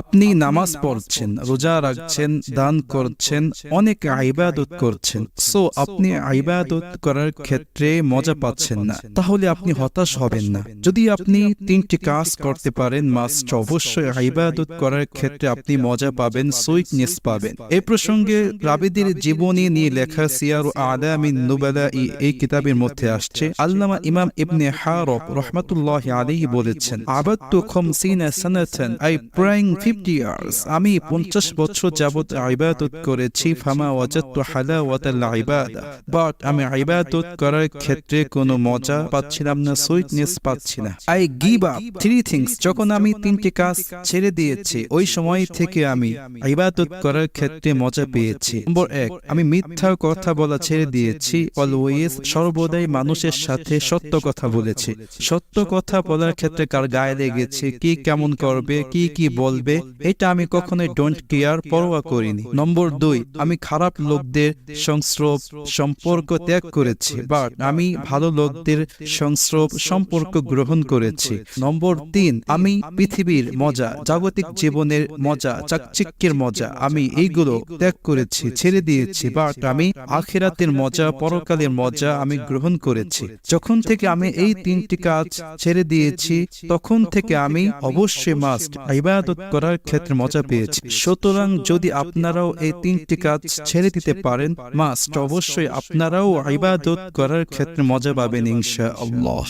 আপনি নামাজ পড়ছেন, রোজা রাখছেন, দান করছেন, অনেক আইবাদত করছেন। সো আপনি আইবাদত করার ক্ষেত্রে মজা পাচ্ছেন না। তাহলে আপনি হতাশ হবেন না। যদি আপনি তিনটি কাজ করতে পারেন মাস্ট অবশ্যই আইবাদত করার ক্ষেত্রে আপনি মজা পাবেন সুইটনেস পাবেন। এই প্রসঙ্গে রাবিদের জীবনী নিয়ে লেখা সিয়ার আলামিন নুবালা এই কিতাবের মধ্যে আসছে। আল্লামা ইমাম ইবনে হারব রহমাতুল্লাহ আলাইহি বলেছেন আবাদতু খামসিনা সানাতান আই প্রাইং 50 ইয়ার্স আমি 50 বছর করেছি, ফামা হালাওয়াতাল ইবাদা। বাট আমি করার ক্ষেত্রে কোনো মজা পাচ্ছিলাম না সুইটনেস পাচ্ছি না I give up three things যখন আমি তিনটি কাজ ছেড়ে দিয়েছি, ওই সময় থেকে আমি ইবাদত করার ক্ষেত্রে মজা পেয়েছি। নম্বর এক, আমি মিথ্যা কথা বলা ছেড়ে দিয়েছি। অলওয়েজ সর্বদাই মানুষের সাথে সত্য কথা বলেছি। সত্য কথা বলার ক্ষেত্রে কার গায়ে লেগেছে, কি কেমন করবে, কি কি বলবে এটা আমি কখনোই ডোন্ট কেয়ার পরোয়া করিনি। নম্বর দুই, আমি খারাপ লোকদের সংস্রব, সম্পর্ক ত্যাগ করেছি বাট আমি ভালো লোকদের সংস্রব, সম্পর্ক গ্রহণ করেছি। নম্বর তিন, আমি পৃথিবীর মজা, জাগতিক জীবনের মজা, চাকচিক্যের মজা, আমি এইগুলো ত্যাগ করেছি, ছেড়ে দিয়েছি বাট আমি আখেরাতের মজা, পরকালের মজা আমি গ্রহণ করেছি। যখন থেকে আমি এই তিনটি কাজ ছেড়ে দিয়েছি, তখন থেকে আমি অবশ্যই মাস্ট ইবাদত করার ক্ষেত্রে মজা পেয়েছি। সুতরাং যদি আপনারাও এই তিনটি কাজ ছেড়ে দিতে পারেন মাস্ট অবশ্যই আপনারাও ইবাদত করার ক্ষেত্রে মজা পাবেন ইনশা আল্লাহ